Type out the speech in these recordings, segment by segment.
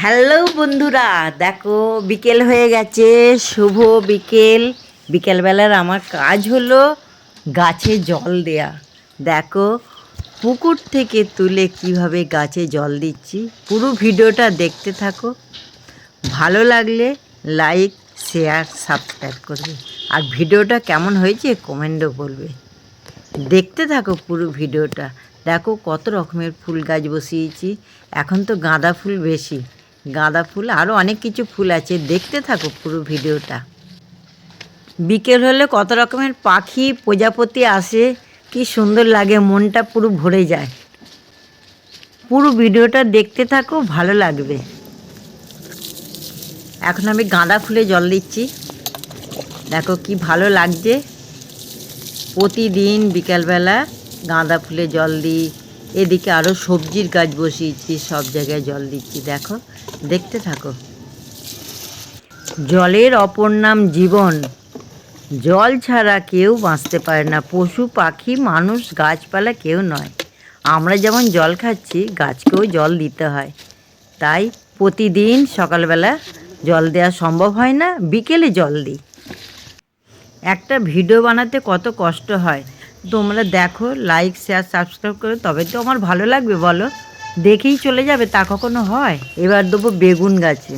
Hello বন্ধুরা, দেখো বিকেল হয়ে গেছে, শুভ বিকেল। বিকেলবেলার আমার কাজ হলো গাছে জল দেয়া। দেখো, পুকুর থেকে তুলে কীভাবে গাছে জল দিচ্ছি, পুরো ভিডিওটা দেখতে থাকো। ভালো লাগলে লাইক, শেয়ার, সাবস্ক্রাইব করবে। আর ভিডিওটা কেমন হয়েছে কমেন্টও বলবে। দেখতে থাকো পুরো ভিডিওটা। দেখো কত রকমের ফুল গাছ বসিয়েছি। এখন তো গাঁদা ফুল বেশি। গাঁদা ফুল আরও অনেক কিছু ফুল আছে। দেখতে থাকো পুরো ভিডিওটা। বিকেল হলে কত রকমের পাখি, প্রজাপতি আসে, কি সুন্দর লাগে, মনটা পুরো ভরে যায়। পুরো ভিডিওটা দেখতে থাকো, ভালো লাগবে। এখন আমি গাঁদা ফুলে জল দিচ্ছি। দেখো কি ভালো লাগছে। প্রতিদিন বিকালবেলা গাঁদা ফুলে জল দিই। এদিকে আরও সবজির গাছ বসিয়েছি, সব জায়গায় জল দিচ্ছি। দেখো, দেখতে থাকো। জলের অপর নাম জীবন। জল ছাড়া কেউ বাঁচতে পারে না। পশু, পাখি, মানুষ, গাছপালা কেউ নয়। আমরা যেমন জল খাচ্ছি, গাছকেও জল দিতে হয়। তাই প্রতিদিন সকালবেলা জল দেওয়া সম্ভব হয় না, বিকেলে জল দিই। একটা ভিডিও বানাতে কত কষ্ট হয়। তোমরা দেখো লাইক শেয়ার সাবস্ক্রাইব করো, তবে তো আমার ভালো লাগবে, বলো। দেখেই চলে যাবে, তা কখনো হয়? এবার দেবো বেগুন গাছে।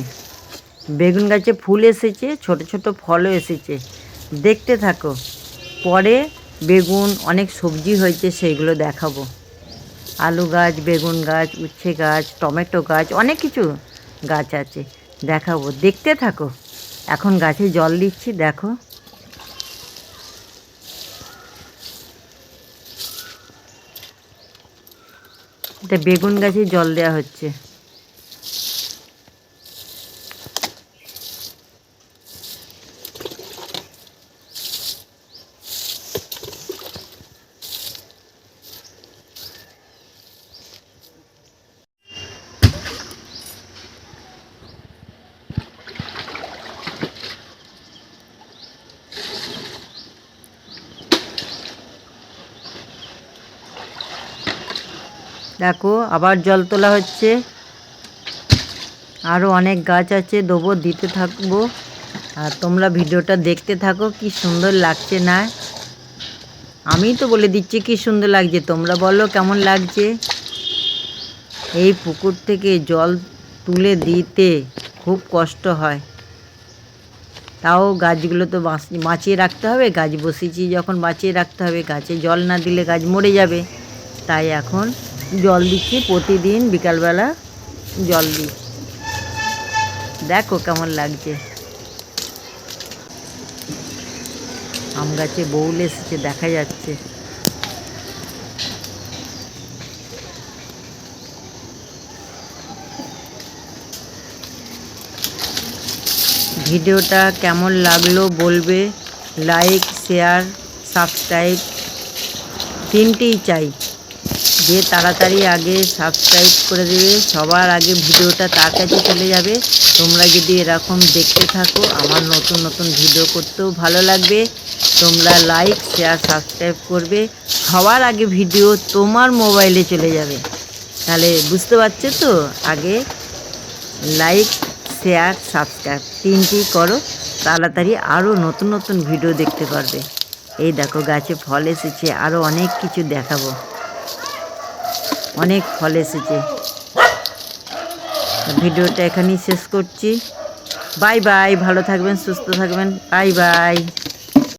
বেগুন গাছে ফুল এসেছে, ছোট ছোট ফলও এসেছে। দেখতে থাকো, পরে বেগুন, অনেক সবজি হয়েছে, সেইগুলো দেখাবো। আলু গাছ, বেগুন গাছ, উচ্ছে গাছ, টমেটো গাছ, অনেক কিছু গাছ আছে, দেখাবো। দেখতে থাকো, এখন গাছে জল দিচ্ছি, দেখো। এটা বেগুন গাছে জল দেওয়া হচ্ছে। দেখো, আবার জল তোলা হচ্ছে। আরও অনেক গাছ আছে, দেবো দিতে থাকব। আর তোমরা ভিডিওটা দেখতে থাকো, কি সুন্দর লাগছে না? আমি তো বলে দিচ্ছি কি সুন্দর লাগছে, তোমরা বলো কেমন লাগছে? এই পুকুর থেকে জল তুলে দিতে খুব কষ্ট হয়। তাও গাছগুলো তো বাঁচ- বাঁচিয়ে রাখতে হবে, গাছ বসিয়েছি যখন বাঁচিয়ে রাখতে হবে, গাছে জল না দিলে গাছ মরে যাবে। তাই এখন জল দিচ্ছি, প্রতিদিন বিকালবেলা জল দিই। দেখো কেমন লাগছে। আম গাছে বউল এসেছে, দেখা যাচ্ছে। ভিডিওটা কেমন লাগল বলবে। লাইক, শেয়ার, সাবস্ক্রাইব তিনটেই চাই। যে তাড়াতাড়ি আগে সাবস্ক্রাইব করে দেবে, সবার আগে ভিডিওটা তার কাছে চলে যাবে। তোমরা যদি এরকম দেখতে থাকো, আমার নতুন নতুন ভিডিও করতেও ভালো লাগবে। তোমরা লাইক শেয়ার সাবস্ক্রাইব করবে। সবার আগে ভিডিও তোমার মোবাইলে চলে যাবে। তাহলে বুঝতে পারছ তো? আগে লাইক শেয়ার সাবস্ক্রাইব তিনটি করো, তাড়াতাড়ি আরও নতুন নতুন ভিডিও দেখতে পারবে। এই দেখো গাছে ফল এসেছে আরও অনেক কিছু দেখাবো। অনেক ফল এসেছে। ভিডিওটা এখানেই শেষ করছি। বাই বাই, ভালো থাকবেন, সুস্থ থাকবেন। Bye bye.